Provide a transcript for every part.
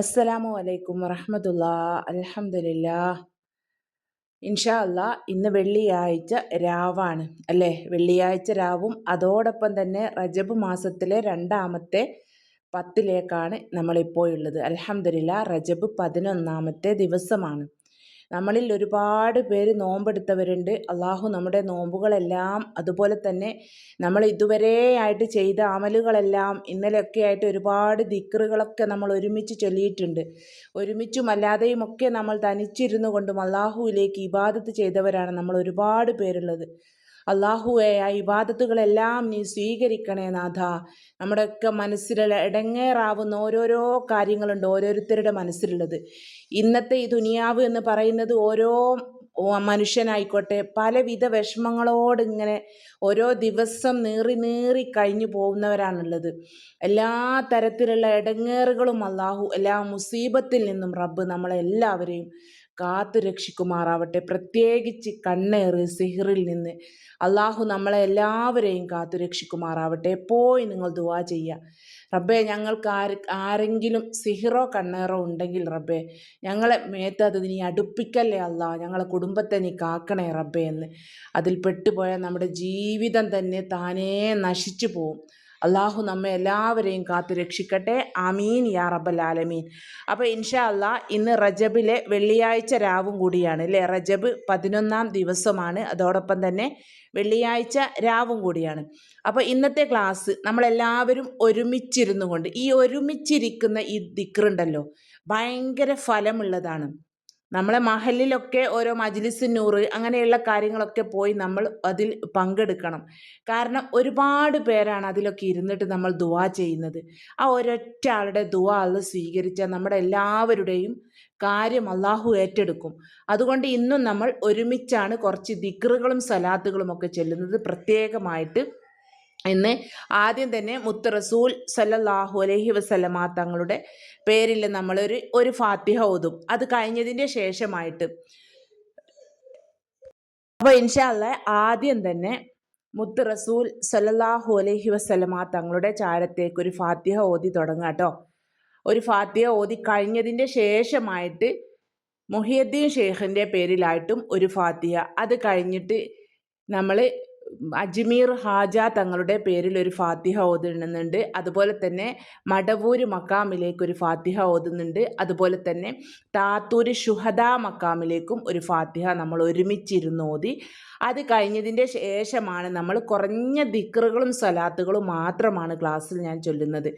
അസ്സലാമു അലൈക്കും വറഹമത്തുള്ള. അലഹമില്ല ഇൻഷാ അല്ല ഇന്ന് വെള്ളിയാഴ്ച രാവാണ് അല്ലേ? വെള്ളിയാഴ്ച രാവും അതോടൊപ്പം തന്നെ റജബ് മാസത്തിലെ രണ്ടാമത്തെ പത്തിലേക്കാണ് നമ്മളിപ്പോൾ ഉള്ളത് അലഹമില്ല റജബ് പതിനൊന്നാമത്തെ ദിവസമാണ്. നമ്മളിൽ ഒരുപാട് പേര് നോമ്പെടുത്തവരുണ്ട്. അള്ളാഹു നമ്മുടെ നോമ്പുകളെല്ലാം അതുപോലെ തന്നെ നമ്മൾ ഇതുവരെ ആയിട്ട് ചെയ്ത അമലുകളെല്ലാം ഇന്നലെയൊക്കെ ആയിട്ട് ഒരുപാട് ദിക്റുകളൊക്കെ നമ്മൾ ഒരുമിച്ച് ചൊല്ലിയിട്ടുണ്ട്. ഒരുമിച്ചും അല്ലാതെയും ഒക്കെ നമ്മൾ തനിച്ചിരുന്നു കൊണ്ടും അള്ളാഹുവിലേക്ക് ഇബാദത്ത് ചെയ്തവരാണ് നമ്മൾ ഒരുപാട് പേരുള്ളത്. അള്ളാഹുവെ ആ ഇബാദത്തുകളെല്ലാം നീ സ്വീകരിക്കണേ നാഥ. നമ്മുടെയൊക്കെ മനസ്സിൽ ഇടങ്ങേറാവുന്ന ഓരോരോ കാര്യങ്ങളുണ്ട് ഓരോരുത്തരുടെ മനസ്സിലുള്ളത്. ഇന്നത്തെ ഈ ദുനിയാവ് എന്ന് പറയുന്നത് ഓരോ മനുഷ്യനായിക്കോട്ടെ പലവിധ വിഷമങ്ങളോട് ഇങ്ങനെ ഓരോ ദിവസം നീറി നീറി കഴിഞ്ഞു പോകുന്നവരാണുള്ളത്. എല്ലാ തരത്തിലുള്ള ഇടങ്ങേറുകളും അള്ളാഹു എല്ലാ മുസീബത്തിൽ നിന്നും റബ്ബ് നമ്മളെല്ലാവരെയും കാത്തു രക്ഷിക്കുമാറാവട്ടെ. പ്രത്യേകിച്ച് കണ്ണേറ് സിഹിറിൽ നിന്ന് അള്ളാഹു നമ്മളെ എല്ലാവരെയും കാത്തു രക്ഷിക്കുമാറാവട്ടെ. പോയി നിങ്ങൾ ദുവാ ചെയ്യുക. റബ്ബേ ഞങ്ങൾക്ക് ആര് ആരെങ്കിലും സിഹിറോ കണ്ണേറോ ഉണ്ടെങ്കിൽ റബ്ബേ ഞങ്ങളെ മേത്ത് അത് നീ അടുപ്പിക്കല്ലേ അല്ല ഞങ്ങളെ കുടുംബത്തെ നീ കാക്കണേ റബ്ബേ എന്ന്. അതിൽ പെട്ടുപോയാൽ നമ്മുടെ ജീവിതം തന്നെ താനേ നശിച്ചു പോവും. അള്ളാഹു നമ്മെ എല്ലാവരെയും കാത്തു രക്ഷിക്കട്ടെ. ആമീൻ യാ റബ്ബൽ ആലമീൻ. അപ്പോൾ ഇൻഷാ അല്ലാ ഇന്ന് റജബിലെ വെള്ളിയാഴ്ച രാവും കൂടിയാണ് അല്ലേ? റജബ് പതിനൊന്നാം ദിവസമാണ്. അതോടൊപ്പം തന്നെ വെള്ളിയാഴ്ച രാവും കൂടിയാണ്. അപ്പോൾ ഇന്നത്തെ ക്ലാസ് നമ്മളെല്ലാവരും ഒരുമിച്ചിരുന്നു കൊണ്ട് ഈ ഒരുമിച്ചിരിക്കുന്ന ഈ ദിക്റുണ്ടല്ലോ ഭയങ്കര ഫലമുള്ളതാണ്. നമ്മളെ മഹലിലൊക്കെ ഓരോ മജ്ലിസ് നൂറ് അങ്ങനെയുള്ള കാര്യങ്ങളൊക്കെ പോയി നമ്മൾ അതിൽ പങ്കെടുക്കണം. കാരണം ഒരുപാട് പേരാണ് അതിലൊക്കെ ഇരുന്നിട്ട് നമ്മൾ ദുവാ ചെയ്യുന്നത്. ആ ഒരൊറ്റ ആളുടെ ദുവാ അത് സ്വീകരിച്ചാൽ നമ്മുടെ എല്ലാവരുടെയും കാര്യം അള്ളാഹു ഏറ്റെടുക്കും. അതുകൊണ്ട് ഇന്നും നമ്മൾ ഒരുമിച്ചാണ് കുറച്ച് ദിക്റുകളും സലാത്തുകളും ഒക്കെ ചെല്ലുന്നത് പ്രത്യേകമായിട്ട് ഇന്ന് ആദ്യം തന്നെ മുത്ത് റസൂൽ സല്ലല്ലാഹു അലൈഹി വസല്ലമ തങ്ങളുടെ പേരിൽ നമ്മളൊരു ഒരു ഫാത്തിഹ ഓതും. അത് കഴിഞ്ഞതിന്റെ ശേഷമായിട്ട്. അപ്പോൾ ഇൻഷാല്ല ആദ്യം തന്നെ മുത്ത് റസൂൽ സല്ലാഹു അലഹി വസല്ലമ തങ്ങളുടെ ചാരത്തേക്ക് ഒരു ഫാത്തിഹ ഓതി തുടങ്ങാം കേട്ടോ. ഒരു ഫാത്തിഹ ഓതി കഴിഞ്ഞതിന്റെ ശേഷമായിട്ട് മുഹിയദ്ദീൻ ഷെയ്ഖിന്റെ പേരിലായിട്ടും ഒരു ഫാത്തിഹ. അത് കഴിഞ്ഞിട്ട് നമ്മൾ അജ്മീർ ഹാജ തങ്ങളുടെ പേരിൽ ഒരു ഫാത്തിഹ ഓതുന്നുണ്ട്. അതുപോലെ തന്നെ മടവൂര് മക്കാമിലേക്ക് ഒരു ഫാത്തിഹ ഓതുന്നുണ്ട്. അതുപോലെ തന്നെ താത്തൂര് ഷുഹദ മക്കാമിലേക്കും ഒരു ഫാത്തിഹ നമ്മൾ ഒരുമിച്ചിരുന്ന് ഓതി. അത് കഴിഞ്ഞതിന്റെ ശേഷമാണ് നമ്മൾ കുറഞ്ഞ ദിക്റുകളും സലാത്തുകളും മാത്രമാണ് ക്ലാസ്സിൽ ഞാൻ ചൊല്ലുന്നത്.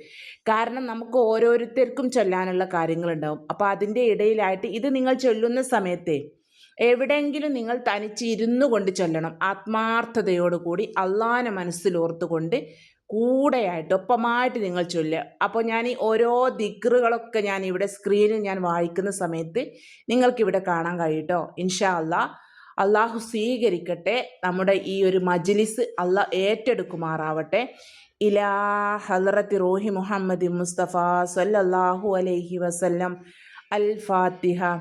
കാരണം നമുക്ക് ഓരോരുത്തർക്കും ചൊല്ലാനുള്ള കാര്യങ്ങളുണ്ടാവും. അപ്പോൾ അതിന്റെ ഇടയിലായിട്ട് ഇത് നിങ്ങൾ ചൊല്ലുന്ന സമയത്തെ എവിടെയെങ്കിലും നിങ്ങൾ തനിച്ചിരുന്നു കൊണ്ട് ചൊല്ലണം. ആത്മാർത്ഥതയോടുകൂടി അള്ളാഹാനെ മനസ്സിലോർത്തുകൊണ്ട് കൂടെയായിട്ട് ഒപ്പമായിട്ട് നിങ്ങൾ ചൊല്ലുക. അപ്പോൾ ഞാൻ ഈ ഓരോ ദിക്റുകളൊക്കെ ഞാൻ ഇവിടെ സ്ക്രീനിൽ ഞാൻ വായിക്കുന്ന സമയത്ത് നിങ്ങൾക്കിവിടെ കാണാൻ കഴിയട്ടോ. ഇൻഷാ അല്ലാ അള്ളാഹു സ്വീകരിക്കട്ടെ. നമ്മുടെ ഈ ഒരു മജ്ലിസ് അള്ളാഹ് ഏറ്റെടുക്കുമാറാവട്ടെ. ഇലാ ഹലറത്തി റോഹി മുഹമ്മദ് മുസ്തഫ സല്ലല്ലാഹു അലൈഹി വസല്ലം. അൽ ഫാത്തിഹ.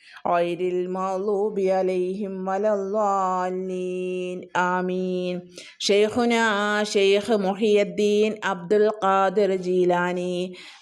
غير المغضوب عليهم ولا الضالين. آمين. شيخنا شيخ محي الدين عبد القادر جيلاني.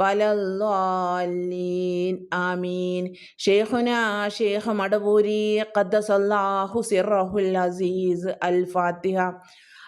ولا الضالين آمين شيخنا شيخ مدبوري قدس الله سره العزيز الفاتحة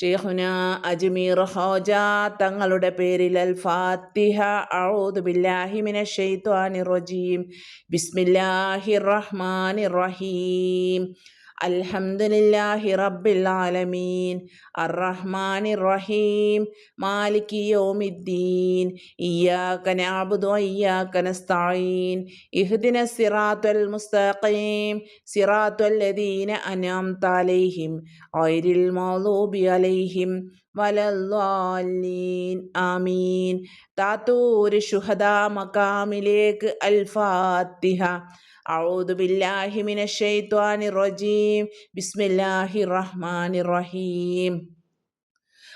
ഷെയ്ഖുന അജ്മീർ ഹോജ തങ്ങളുടെ പേരിൽ അൽ ഫാത്തിഹ ഔദു ബില്ലാഹി മിനശ് ശൈത്വാനിർ റജീം. ബിസ്മില്ലാഹിർ റഹ്മാനിർ റഹീം. അൽഹംദുലില്ലാഹി റബ്ബിൽ ആലമീൻ. അർറഹ്മാനിർ റഹീം മാലികി യൗമിദ്ദീൻ. ഇയ്യാക നഅബ്ദു വഇയ്യാക നസ്തഈൻ. ഇഹ്ദിന സിറാത്തുൽ മുസ്തഖീം. സിറാത്തുൽ ലദീന അൻഅംത അലൈഹിം. ഗൈറിൽ മഗ്ദൂബി അലൈഹിം. വലല്ലാലീൻ ആമീൻ. താത്തൂർ ഷുഹദാ മക്കാമിലേക്ക് അൽ അഊദു ബില്ലാഹി മിനശ്ശൈത്വാനിർ റജീം ബിസ്മില്ലാഹിർ റഹ്മാനിർ റഹീം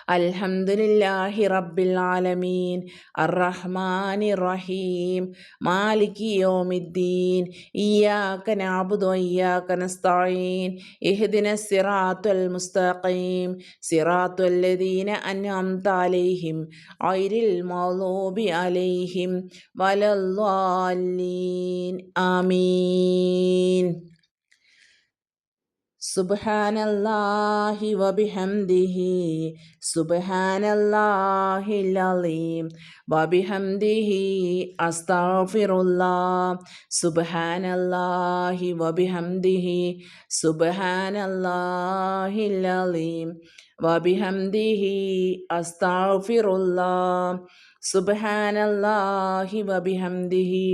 അൽഹംദുലില്ലാഹി റബ്ബിൽ ആലമീൻ. അറഹ്മാൻ റഹീം മാലിക് യോമിദ്ദീൻ. ഇയാക്ക നാബുദു ഇയാക്ക നസ്തഈൻ. ഇഹ്ദിന സിറാത്തുൽ മുസ്തഖീം. സിറാത്തുൽ ലദീന അൻഅംത അലൈഹിം. ഗൈറിൽ മഗ്ദൂബി അലൈഹിം. വലല്ലാലീൻ ആമീൻ. സുബ്ഹാനല്ലാഹി വബിഹംദിഹി സുബ്ഹാനല്ലാഹിൽ അലീം വബിഹംദിഹി അസ്തഗ്ഫിറുല്ലാ സുബ്ഹാനല്ലാഹി വബിഹംദിഹി സുബ്ഹാനല്ലാഹിൽ അലീം വബിഹംദിഹി അസ്തഗ്ഫിറുല്ലാ സുബ്ഹാനല്ലാഹി വബിഹംദിഹി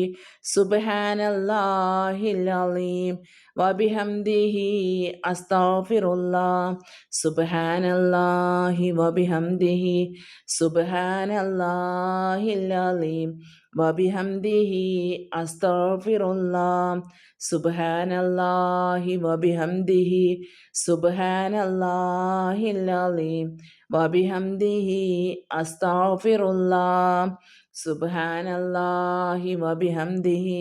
സുബ്ഹാനല്ലാഹിൽ അലീം വബിഹംദിഹി അസ്തഗ്ഫിറുല്ലാ സുബ്ഹാനല്ലാഹി വബിഹംദിഹി സുബ്ഹാനല്ലാഹിൽ അലീം വബിഹംദിഹി അസ്തഗ്ഫിറുല്ലാഹ് സുബ്ഹാനല്ലാഹി വബിഹംദിഹി സുബ്ഹാനല്ലാഹിൽ അലീം വബിഹംദിഹി അസ്തഗ്ഫിറുല്ലാഹ് സുബ്ഹാനല്ലാഹി വബിഹംദിഹി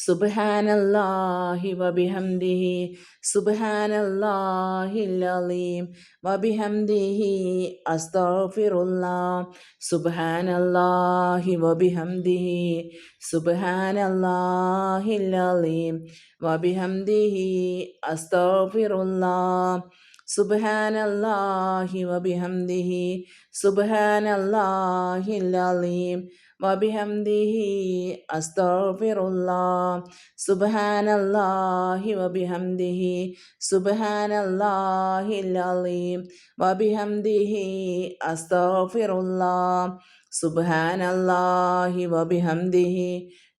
സുബ്ഹാനല്ലാഹി വബിഹംദിഹി സുബ്ഹാനല്ലാഹിൽ അലീം വബിഹംദിഹി അസ്തഗ്ഫിറുല്ലാഹ് സുബ്ഹാനല്ലാഹി വബിഹംദിഹി സുബ്ഹാനല്ലാഹിൽ അലീം വബിഹംദിഹി അസ്തഗ്ഫിറുല്ലാഹ് സുബ്ഹാനല്ലാഹി വബിഹംദിഹി സുബ്ഹാനല്ലാഹിൽ അലീം വബിഹംദിഹി അസ്തഗ്ഫിറുല്ലാഹ് സുബ്ഹാനല്ലാഹി വബിഹംദിഹി സുബ്ഹാനല്ലാഹിൽ അലീം വബിഹംദിഹി അസ്തഗ്ഫിറുല്ലാഹ് സുബ്ഹാനല്ലാഹി വബിഹംദിഹി സുബ്ഹാനല്ലാഹി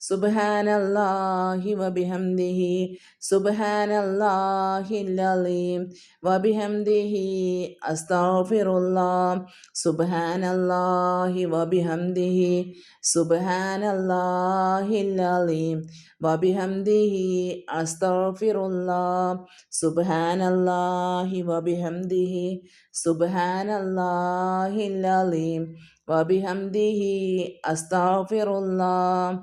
سبحان الله وبحمده سبحان الله العظيم وبحمده أستغفر الله سبحان الله وبحمده سبحان الله العظيم وبحمده أستغفر الله سبحان الله وبحمده سبحان الله العظيم وبحمده أستغفر الله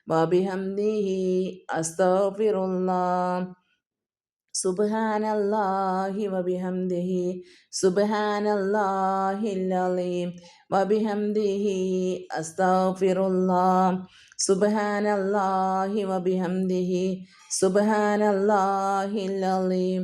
വബിഹംദിഹി അസ്തഫിറുല്ലാ സുബ്ഹാനല്ലാഹി വബിഹംദിഹി സുബ്ഹാനല്ലാഹിൽ അലീം വബിഹംദിഹി അസ്തഗ്ഫിറുല്ലാ. സുബ്ഹാനല്ലാഹി വബിഹംദിഹി സുബ്ഹാനല്ലാഹിൽ അലീം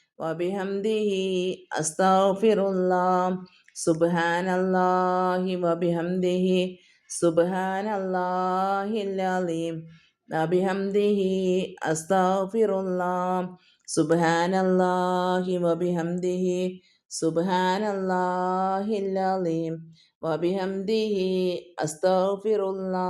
വബിഹംദിഹി അസ്തഫിറുല്ലാ സുബ്ഹാനല്ലാഹി വബിഹംദിഹി സുബ്ഹാനല്ലാഹില്ലീം വബിഹംദിഹി അസ്തഫിറുല്ലാ സുബ്ഹാനല്ലാഹി വബിഹംദിഹി സുബ്ഹാനല്ലാഹില്ലീം വബിഹംദിഹി അസ്തഫിറുല്ലാ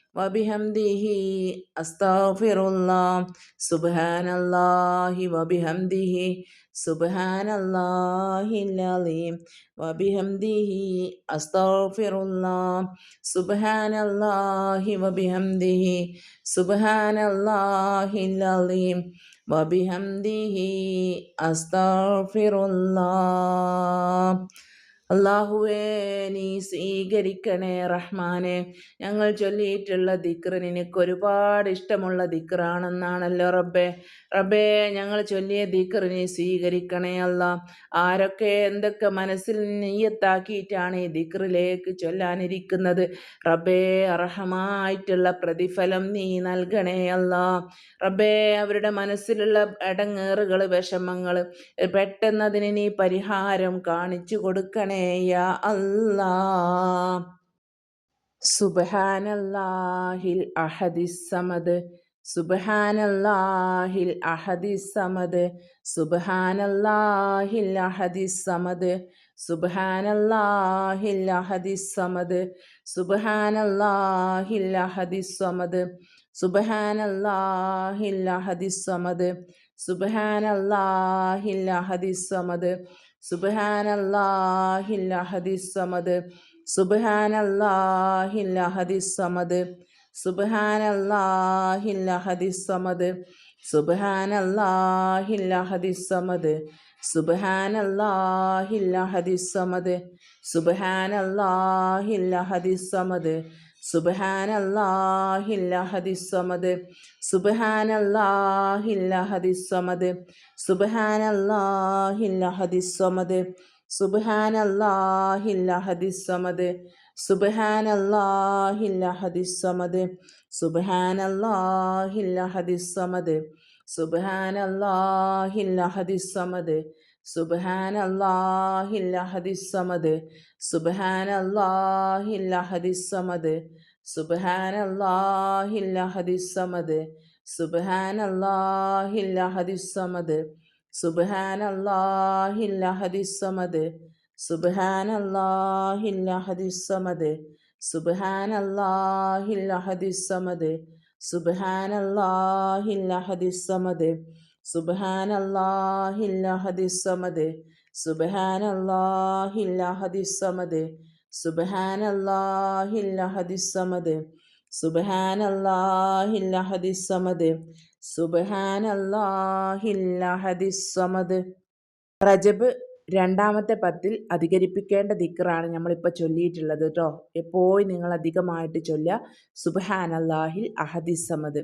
വബിഹംദിഹി അസ്താഫിറുല്ലാ സുബ്ഹാനല്ലാഹി വബിഹംദിഹി സുബ്ഹാനല്ലാഹില്ലീം വബിഹംദിഹി അസ്താഫിറുല്ലാ സുബ്ഹാനല്ലാഹി വബിഹംദിഹി സുബ്ഹാനല്ലാഹില്ലീം വബിഹംദിഹി അസ്താഫിറുല്ലാ അള്ളാഹുവേ നീ സ്വീകരിക്കണേ റഹ്മാനെ. ഞങ്ങൾ ചൊല്ലിയിട്ടുള്ള ദിക്റ് നിനക്ക് ഒരുപാട് ഇഷ്ടമുള്ള ദിക്റാണെന്നാണല്ലോ റബ്ബേ. റബ്ബേ ഞങ്ങൾ ചൊല്ലിയ ദിക്റ് നീ സ്വീകരിക്കണേ അല്ല. ആരൊക്കെ എന്തൊക്കെ മനസ്സിൽ നെയ്യത്താക്കിയിട്ടാണ് ഈ ദിക്റിലേക്ക് ചൊല്ലാനിരിക്കുന്നത്? റബ്ബേ അർഹമായിട്ടുള്ള പ്രതിഫലം നീ നൽകണേ അല്ല. റബ്ബേ അവരുടെ മനസ്സിലുള്ള ഇടങ്ങേറുകൾ വിഷമങ്ങൾ പെട്ടെന്നതിന് നീ പരിഹാരം കാണിച്ചു കൊടുക്കണേ യാ അല്ലാ. സുബഹാനല്ലാഹിൽ അഹദിസമദ് സുബഹാനല്ലാഹിൽ അഹദിസമദ് സുബഹാനല്ലാഹിൽ അഹദിസമദ് സുബഹാനല്ലാഹിൽ അഹദിസമദ് സുബഹാനല്ലാഹിൽ അഹദിസമദ് സുബഹാനല്ലാഹിൽ അഹദിസമദ് സുബഹാനല്ലാഹിൽ അഹദിസമദ് സുബാനല്ലാഹിൽ അഹദിസ്സമദ് സുബാനല്ലാഹിൽ അഹദിസ്സമദ് സുബാനല്ലാഹിൽ അഹദിസ്സമദ് സുബാനല്ലാഹിൽ അഹദിസ്സമദ് സുബാനല്ലാഹിൽ അഹദിസ്സമദ് സുബാനല്ലാഹിൽ അഹദിസ്സമദ് സുബഹാനല്ലാഹില്ലഹദിസ്വമത് സുബഹാനല്ലാഹില്ലഹദിസ്വമത് സുബഹാനല്ലാഹില്ലഹദിസ്വമത് സുബഹാനല്ലാഹില്ലഹദിസ്വമത് സുബഹാനല്ലാഹില്ലഹദിസ്വമത് സുബഹാനല്ലാഹില്ലഹദിസ്വമത് സുബഹാനല്ലാഹില്ലഹദിസ്വമത് സമദ് സുബ്ഹാനല്ലാഹിൽ അഹദിസ് സമദ് സുബ്ഹാനല്ലാഹിൽ അഹദിസ് സമദ് സുബ്ഹാനല്ലാഹിൽ അഹദിസ് സമദ് സുബ്ഹാനല്ലാഹിൽ അഹദിസ് സമദ് സുബ്ഹാനല്ലാഹിൽ അഹദിസ് സമദ് റജബ് രണ്ടാമത്തെ പത്തിൽ അധികരിപ്പിക്കേണ്ട ദിക്കറാണ് നമ്മളിപ്പോൾ ചൊല്ലിയിട്ടുള്ളത് കേട്ടോ. എപ്പോഴും നിങ്ങൾ അധികമായിട്ട് ചൊല്ലുക സുബഹാൻ അള്ളാഹിൽ അഹദിസമദ്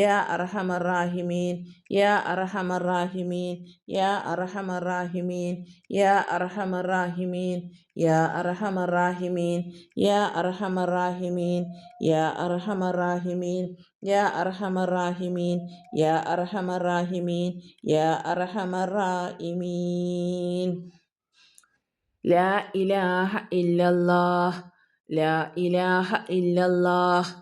യാ അർഹമറാഹിമീൻ യാ അർഹമറാഹിമീൻ യാ അർഹമറാഹിമീൻ യാ അർഹമറാഹിമീൻ യാ അർഹമറാഹിമീൻ യാ അർഹമറാഹിമീൻ യാ അർഹമറാഹിമീൻ യാ അർഹമറാഹിമീൻ യാ അർഹമറാഹിമീൻ യാ അർഹമറാഹിമീൻ യാ അർഹമറാഹിമീൻ യാ അർഹമറാഹിമീൻ യാ അർഹമറാഹിമീൻ യാ അർഹമറാഹിമീൻ യാ അർഹമറാഹിമീൻ യാ അർഹമറാഹിമീൻ യാ അർഹമറാഹിമീൻ യാ അർഹമറാഹിമീൻ യാ അർഹമറാഹിമീൻ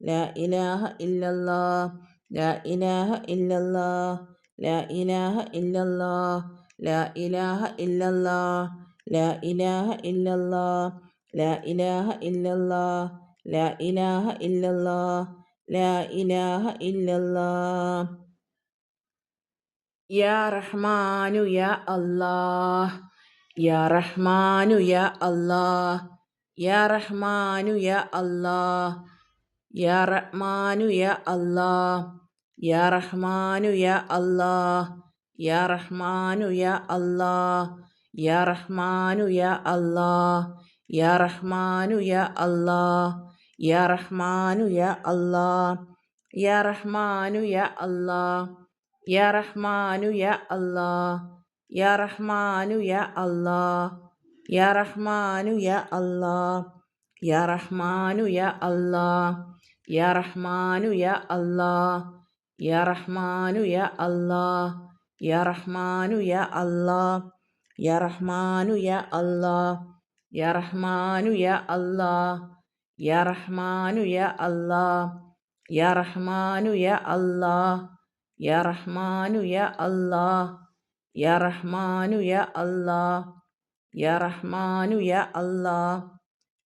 ഇലാഹ ഇല്ലല്ലാഹ് ലാ ഇലാഹ ഇല്ലല്ലാഹ് ലാ ഇലാഹ ഇല്ലല്ലാഹ് ലാ ഇലാഹ ഇല്ലല്ലാഹ് ലാ ഇലാഹ ഇല്ലല്ലാഹ് ലാ ഇലാഹ ഇല്ലല്ലാഹ് ലാ ഇലാഹ ഇല്ലല്ലാഹ് ലാ ഇലാഹ ഇല്ലല്ലാഹ് ലാ ഇലാഹ ഇല്ലല്ലാഹ് ലാ ഇലാഹ ഇല്ലല്ലാഹ് ലാ ഇലാഹ ഇല്ലല്ലാഹ് യാ റഹ്മാനു യാ അല്ലാഹ് യാ റഹ്മാനു യാ അല്ലാഹ് യാ റഹ്മാനു യാ അല്ലാഹ് യാ റഹ്മാനു യാ അല്ലാഹ് യാ റഹ്മാനു യാ അല്ലാഹ് യാ റഹ്മാനു യാ അല്ലാഹ് യാ റഹ്മാനു യാ അല്ലാഹ് യാ റഹ്മാനു യാ അല്ലാഹ് യാ റഹ്മാനു യാ അല്ലാഹ് യാ റഹ്മാനു യാ അല്ലാഹ് യാ റഹ്മാനു യാ അല്ലാഹ് യാ റഹ്മാനു യാ അല്ലാ യാ റഹ്മാനു യാ അല്ലാ യാ റഹ്മാനു യാ അല്ലാഹ് യാ റഹ്മാനു യാ അല്ലാ യാ റഹ്മാനു യാ അല്ലാ യാ റഹ്മാനു യാ അല്ലാ യാ റഹ്മാനു യാ അല്ലാ യാ റഹ്മാനു യാ അല്ലാ യാ റഹ്മാനു യാ അല്ലാ യാ റഹ്മാനു യാ അല്ലാ യാ റഹ്മാനു യാ അല്ലാ യാ റഹ്മാനു യാ അല്ലാ യാ റഹ്മാനു യാ അല്ലാ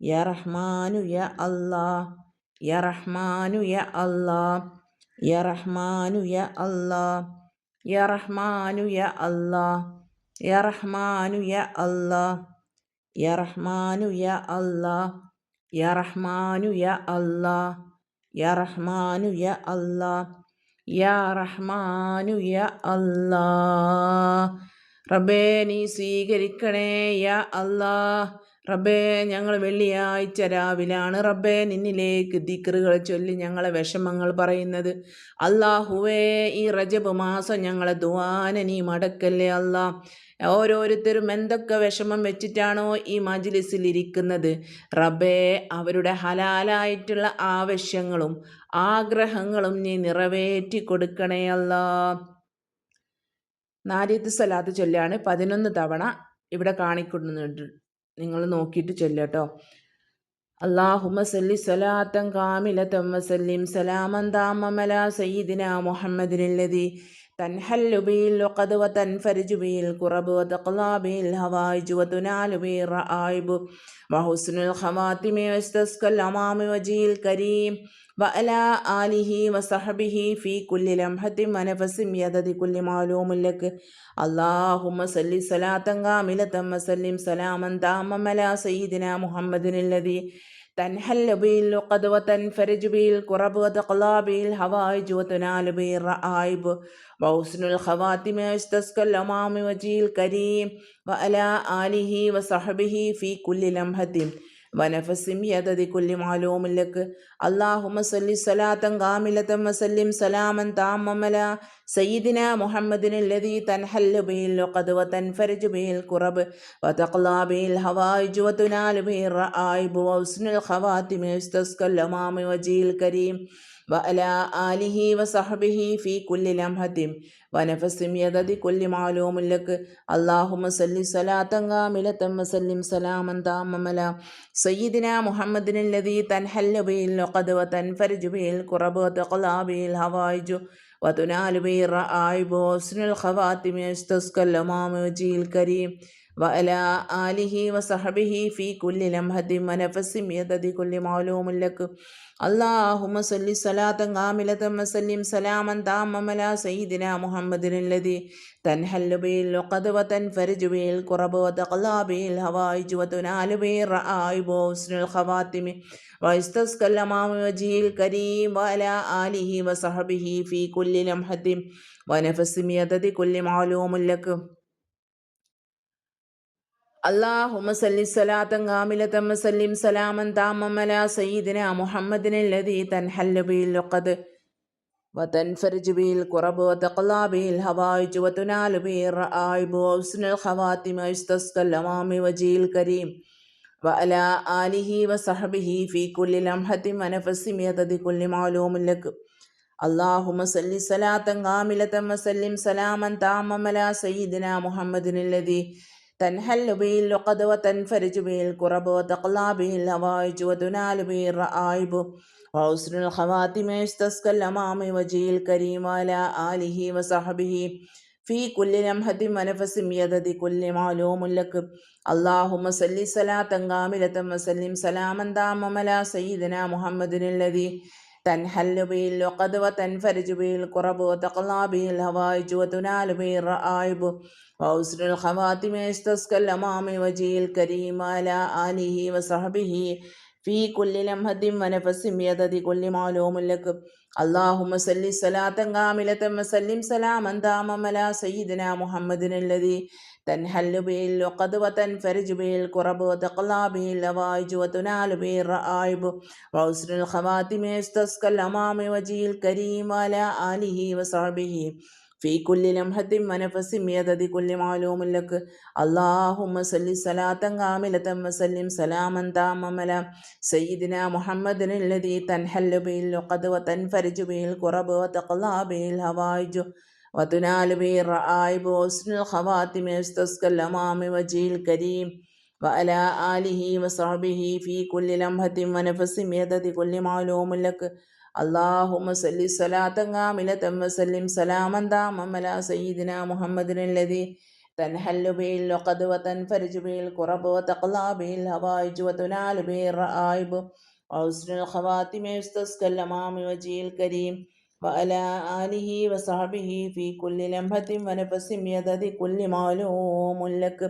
യാ റഹ്മാനു യാ അല്ലാഹ് യ റഹ്മാനു യ അല്ലാ യ റഹ്മാനു യ അല്ലാ യ റഹ്മാനു യ അല്ലാ യ റഹ്മാനു യ അല്ലാ യ റഹ്മാനു യ അല്ലാ യ റഹ്മാനു യ അല്ലാ യ റഹ്മാനു യ അല്ലാ നീ സ്വീകരിക്കണേ യ അല്ലാ റബ്ബേ ഞങ്ങൾ വെള്ളിയാഴ്ച രാവിലാണ് റബ്ബേ നിന്നിലേക്ക് ദിക്റുകൾ ചൊല്ലി ഞങ്ങളെ വിഷമങ്ങൾ പറയുന്നത്. അള്ളാഹുവേ ഈ റജബ് മാസം ഞങ്ങളെ ദുവാന നീ മടക്കല്ലേ അല്ലാ. ഓരോരുത്തരും എന്തൊക്കെ വിഷമം വെച്ചിട്ടാണോ ഈ മജ്ലിസിൽ ഇരിക്കുന്നത്? റബ്ബേ അവരുടെ ഹലാലായിട്ടുള്ള ആവശ്യങ്ങളും ആഗ്രഹങ്ങളും നീ നിറവേറ്റി കൊടുക്കണേ അല്ലാ. നാരിത്ത് സലാത്ത് ചൊല്ലാണ് പതിനൊന്ന് തവണ ഇവിടെ കാണിക്കുന്നുണ്ട്. നിങ്ങൾ നോക്കിയിട്ട് ചെല്ലട്ടോ اللهم صل صلاة كاملة وسلم سلاما تاما على سيدنا محمد الذي تنحل به اللقد وتنفرج به الكرب وتقضى به الهوائج وتنال به الرائب وحسن الخواتم واستسقى الأمام وجه الكريم വഅല ആലിഹി വസഹബിഹി ഫി കുല്ലി ലംഹത്തി മനഫസിം യദതി കുല്ലി മാലൂമുല്ലക്ക് അള്ളാഹുമ സല്ലി സലാത്തം കാമിലത്തം വസല്ലിം സലാമൻ താമമല സയ്യിദിന മുഹമ്മദിനുല്ലതി തൻഹൽ ബിൽ ഖദ്വ തൻഫരിജ് ബിൽ ഖുറബ് വതഖ്ലാ ബിൽ ഹവായിജ് വതനാൽ ബിൽ റആയിബ്. വഹുസ്നുൽ ഖവാതിമ ഇസ്തസ്കൽ അമാമി വജീൽ കരീം. വഅല ആലിഹി വസഹബിഹി ഫി കുല്ലി ലംഹത്തി വനഫസിം യദതി കുല്ലി മാലൂമില്ലക്ക് അള്ളാഹുമ സല്ലി സലാത്തം കാമിലത്തം വസല്ലിം സലാമൻ താമമല. സയ്യിദിന മുഹമ്മദിൻ ലതി തൻഹല്ലു ബിഹിൽ ഒക്കത് വതൻഫരജ് ബിഹിൽ കുറബ് വതഖ്ലാ ബിഹിൽ ഹവായിജ് വതുനാലു ബിഹിൽ റആയിബ് വസ്നുൽ ഖവാത്തിമി യുസ്തസ്കൽ അമാമി വജീൽ കരീം. الخواتم يستسقى الأمام وجه الكريم وعلى آله وصحبه في كل لمحة ونفس يدد كل معلوم لك اللهم صل صلاة كاملة وسلم سلاما تاما على سيدنا محمد الذي تنحل به اللقد وتنفرج به الكرب وتقضى به الهوائج وتنال به الرائب وحسن الخواتم يستسقى الأمام وجه الكريم وعلى آله وصحبه في كل لمحة ونفس يدد كل معلوم لك اللهم صل صلاة كاملة وسلم سلاما تاما على سيدنا محمد الذي تنحل به اللقد وتنفرج به الكرب وتقضى به الهوائج وتنال به الرائب وحسن الخواتم ويستسقى الأمام وجه الكريم وعلى آله وصحبه في كل لمحة ونفس يدد كل معلوم لك اللهم صل صلاة كاملة وسلم سلاما تاما على سيدنا محمد الذي تنحل به اللقد وتنفرج به الكرب وتقضى به الهوائج وتنال به الرائب وحسن الخواتم ويستسقى الأمام وجه الكريم وعلى آله وصحبه في كل لمحة ونفس يدد كل معلوم لك اللهم صل صلاة كاملة وسلم سلاما تاما على سيدنا محمد الذي تنحل به اللقد وتنفرج به الكرب وتقلى به الهوائج وتنال به الرائب وحسن الخواتم يستسقى الأمام وجه الكريم وعلى آله وصحبه في كل لمحة ونفس يدد كل معلوم لك اللهم صل صلاة كاملة وسلم سلاما داما على سيدنا محمد الذي تنحل به اللقد وتنفرج به الكرب وتقضى به الهوائج وتنال به الرائب وحسن الخواتم يستسقى الأمام وجه الكريم على آله وصحبه في كل لمحة ونفس يدد كل معلوم لك اللهم صل صلاة كاملة وسلم سلاما داما على سيدنا محمد الذي تنحل به اللقد وتنفرج به الكرب وتقضى به الهوائج وتنال به الرائب وحسن الخواتم يستسقى الأمام وجه الكريم على آله وصحبه في كل لمحة ونفس يدد كل معلوم لك اللهم صل صلاة كاملة وسلم سلاما تاما على سيدنا محمد الذي تنحل به اللقد وتنفرج به الكرب وتقضى به الهوائج وتنال به الرائب وحسن الخواتم يستسقى الأمام وجه الكريم وعلى آله وصحبه في كل لمحة ونفس يدد كل معلوم لك اللهم صل صلاة كاملة وسلم سلاما داما على سيدنا محمد الذي تنحل به اللقد وتنفرج به الكرب وتقضى به الهوائج وتنال به الرائب وحسن الخواتم يستسقى الأمام وجه الكريم وعلى آله وصحبه في كل لمحة ونفس يدد كل معلوم لك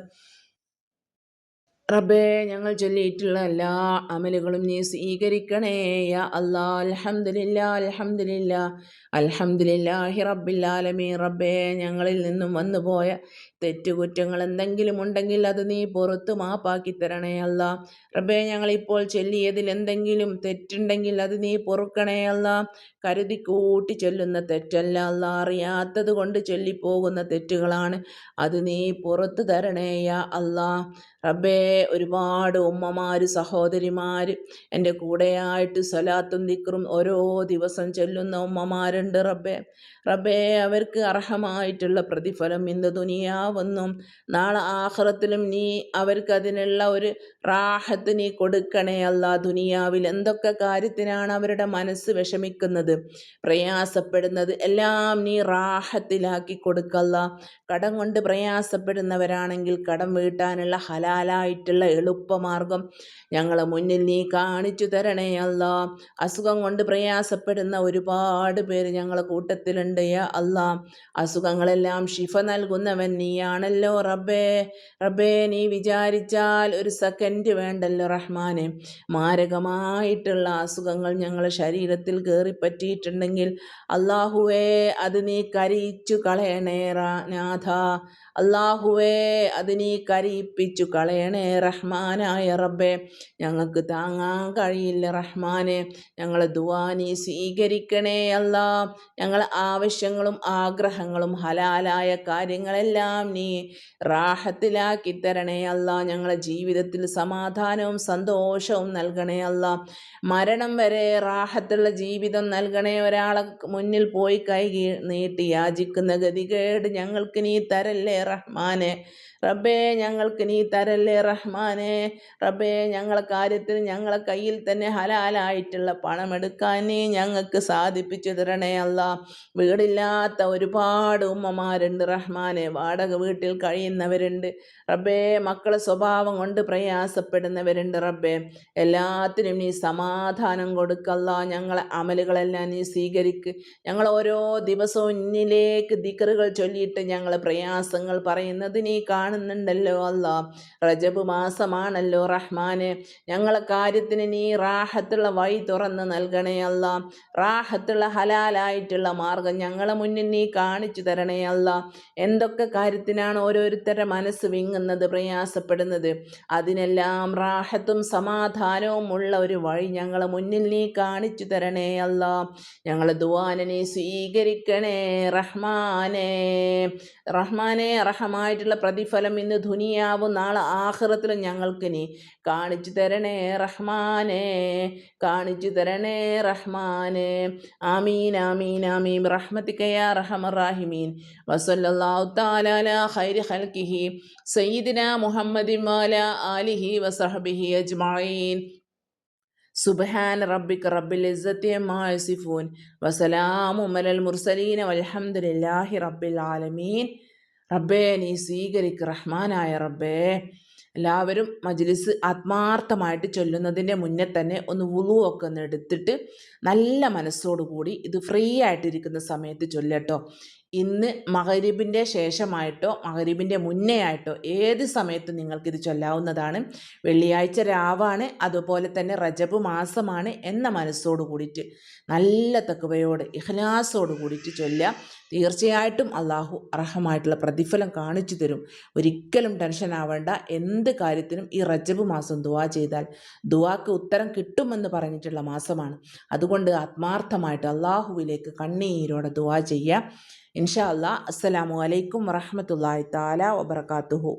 റബ്ബേ ഞങ്ങൾ ചൊല്ലിയിട്ടുള്ള എല്ലാ അമലുകളും നീ സ്വീകരിക്കണേ യാ അല്ലാ അൽഹംദുലില്ല അൽഹംദുലില്ല അൽഹംദുലില്ലാഹി റബ്ബിൽ റബ്ബേ ഞങ്ങളിൽ നിന്നും വന്നുപോയ തെറ്റുകുറ്റങ്ങൾ എന്തെങ്കിലും ഉണ്ടെങ്കിൽ അത് നീ പുറത്ത് മാപ്പാക്കി തരണേ അല്ല. റബ്ബേ ഞങ്ങളിപ്പോൾ ചൊല്ലിയതിൽ എന്തെങ്കിലും തെറ്റുണ്ടെങ്കിൽ അത് നീ പൊറുക്കണേ അല്ല. കരുതി കൂട്ടി ചൊല്ലുന്ന തെറ്റല്ല അല്ല. അറിയാത്തത് കൊണ്ട് ചൊല്ലിപ്പോകുന്ന തെറ്റുകളാണ് അത് നീ പുറത്ത് തരണേയ അല്ല. റബ്ബേ ഒരുപാട് ഉമ്മമാർ സഹോദരിമാർ എന്റെ കൂടെയായിട്ട് സ്വലാത്തും ദിക്റും ഓരോ ദിവസം ചൊല്ലുന്ന ഉമ്മമാരുണ്ട് റബ്ബേ. റബ്ബേ അവർക്ക് അർഹമായിട്ടുള്ള പ്രതിഫലം ഇന്ന് ദുനിയാവെന്നും നാളെ ആഹ്റത്തിലും നീ അവർക്ക് അതിനുള്ള ഒരു റാഹത്ത് നീ കൊടുക്കണേ അല്ല. ദുനിയാവിൽ എന്തൊക്കെ കാര്യത്തിനാണ് അവരുടെ മനസ്സ് വിഷമിക്കുന്നത്? പ്രയാസപ്പെടുന്നത് എല്ലാം നീ റാഹത്തിലാക്കി കൊടുക്കല്ല കടം കൊണ്ട് പ്രയാസപ്പെടുന്നവരാണെങ്കിൽ കടം വീട്ടാനുള്ള ഹലാലായിട്ടുള്ള എളുപ്പമാർഗം ഞങ്ങളെ മുന്നിൽ നീ കാണിച്ചു തരണേ അല്ല. അസുഖം കൊണ്ട് പ്രയാസപ്പെടുന്ന ഒരുപാട് പേര് ഞങ്ങളെ കൂട്ടത്തിലുണ്ട് അല്ലാ. അസുഖങ്ങളെല്ലാം ഷിഫ നൽകുന്നവൻ നീയാണല്ലോ റബ്ബേ. റബ്ബേ നീ വിചാരിച്ചാൽ ഒരു സെക്കൻഡ് വേണ്ടല്ലോ റഹ്മാനെ. മാരകമായിട്ടുള്ള അസുഖങ്ങൾ ഞങ്ങൾ ശരീരത്തിൽ കയറിപ്പറ്റിയിട്ടുണ്ടെങ്കിൽ അള്ളാഹുവേ അത് നീ കരയിച്ചു കളയണേ നാഥ. അള്ളാഹുവേ അതിനെ കരയിപ്പിച്ചു കളയണേ റഹ്മാനായ റബ്ബേ. ഞങ്ങൾക്ക് താങ്ങാൻ കഴിയില്ല റഹ്മാനെ. ഞങ്ങളെ ദുവാനി സ്വീകരിക്കണേ അല്ല. ഞങ്ങളെ ആവശ്യങ്ങളും ആഗ്രഹങ്ങളും ഹലാലായ കാര്യങ്ങളെല്ലാം നീ റാഹത്തിലാക്കി തരണേ അല്ല. ഞങ്ങളെ ജീവിതത്തിൽ സമാധാനവും സന്തോഷവും നൽകണേ അല്ല. മരണം വരെ റാഹത്തുള്ള ജീവിതം നൽകണേ. ഒരാളെ മുന്നിൽ പോയി കൈ നീട്ടി യാചിക്കുന്ന ഗതികേട് ഞങ്ങൾക്ക് നീ തരല്ലേ റഹ്മാനെ. റബ്ബേ ഞങ്ങൾക്ക് നീ തരല്ലേ റഹ്മാനെ. റബ്ബേ ഞങ്ങളെ കാര്യത്തിൽ ഞങ്ങളെ കയ്യിൽ തന്നെ ഹലാലായിട്ടുള്ള പണമെടുക്കാൻ നീ ഞങ്ങൾക്ക് സാധിപ്പിച്ചു തരണേ അല്ല. വീടില്ലാത്ത ഒരുപാട് ഉമ്മമാരുണ്ട് റഹ്മാനെ. വാടക വീട്ടിൽ കഴിയുന്നവരുണ്ട്. റബ്ബേ മക്കളെ സ്വഭാവം കൊണ്ട് പ്രയാസപ്പെടുന്നവരുണ്ട് റബ്ബേ. എല്ലാത്തിനും നീ സമാധാനം കൊടുക്കല്ല. ഞങ്ങളെ അമലുകളെല്ലാം നീ സ്വീകരിക്ക്. ഞങ്ങൾ ഓരോ ദിവസവും ഇന്നിലേക്ക് ദിക്കറുകൾ ചൊല്ലിയിട്ട് ഞങ്ങളെ പ്രയാസങ്ങൾ പറയുന്നത് നീ കാണുന്നുണ്ടല്ലോ അല്ല. റജബ് മാസമാണല്ലോ റഹ്മാന്. ഞങ്ങളെ കാര്യത്തിന് നീ റാഹത്തുള്ള വഴി തുറന്ന് നൽകണേ അല്ല. റാഹത്തുള്ള ഹലാലായിട്ടുള്ള മാർഗം ഞങ്ങളെ മുന്നിൽ നീ കാണിച്ചു തരണേ അല്ല. എന്തൊക്കെ കാര്യത്തിനാണ് ഓരോരുത്തരുടെ മനസ്സ് വിങ്ങുന്നത് പ്രയാസപ്പെടുന്നത്? അതിനെല്ലാം റാഹത്തും സമാധാനവും ഉള്ള ഒരു വഴി ഞങ്ങളെ മുന്നിൽ നീ കാണിച്ചു തരണേ അല്ല. ഞങ്ങളെ ദുവാനെ നീ സ്വീകരിക്കണേ റഹ്മാനെ. റഹ്മാനെ അർഹമായിട്ടുള്ള പ്രതിഫലം ഇന്ന് ദുനിയാവും. നാളെ ആഹ്റത്തിലും ഞങ്ങൾക്ക് നീ കാണിച്ചു തരണേ റഹ്മാനേ കാണിച്ചു തരണേ റഹ്മാനേ. ആമീൻ ആമീൻ ആമീൻ. റഹ്മത്തിക്കയാ റഹമറാഹിമീൻ വസല്ലാഹു താലാല ഖൈരി ഖൽക്കിഹി സയ്യിദിന മുഹമ്മദിൻ വാല ആലിഹി വസഹബിഹി അജ്മഈൻ. സുബ്ഹാൻ റബ്ബിക റബ്ബിൽ വസലാമു അലൽ മുർസലീന വൽഹംദുലില്ലാഹി റബ്ബിൽ ആലമീൻ. റബ്ബേ നീ സ്വീകരിക്ക് റഹ്മാനായ റബ്ബേ. എല്ലാവരും മജ്ലിസ് ആത്മാർത്ഥമായിട്ട് ചൊല്ലുന്നതിന്റെ മുന്നേ തന്നെ ഒന്ന് വുളു ഒക്കെ ഒന്ന് എടുത്തിട്ട് നല്ല മനസ്സോടുകൂടി ഇത് ഫ്രീ ആയിട്ടിരിക്കുന്ന സമയത്ത് ചൊല്ലട്ടോ ഇന്ന് മഹരീബിന്റെ ശേഷമായിട്ടോ മഹരീബിന്റെ മുന്നേ ആയിട്ടോ ഏത് സമയത്തും നിങ്ങൾക്കിത് ചൊല്ലാവുന്നതാണ്. വെള്ളിയാഴ്ച രാവാണ് അതുപോലെ തന്നെ റജബ് മാസമാണ് എന്ന മനസ്സോട് കൂടിയിട്ട് നല്ല തക്കവയോട് ഇഹ്ലാസോട് കൂടിയിട്ട് ചൊല്ലുക. തീർച്ചയായിട്ടും അള്ളാഹു അർഹമായിട്ടുള്ള പ്രതിഫലം കാണിച്ചു തരും. ഒരിക്കലും ടെൻഷൻ ആവേണ്ട. എന്ത് കാര്യത്തിനും ഈ റജബ് മാസം ദുവാ ചെയ്താൽ ദുവാക്ക് ഉത്തരം കിട്ടുമെന്ന് പറഞ്ഞിട്ടുള്ള മാസമാണ്. അതുകൊണ്ട് ആത്മാർത്ഥമായിട്ട് അള്ളാഹുവിലേക്ക് കണ്ണീരോടെ ദുവാ ചെയ്യുക. ഇൻഷാ അല്ലാ അസ്സലാമു അലൈക്കും വറഹമത്തല്ലാഹി താല വബർക്കാത്തുഹു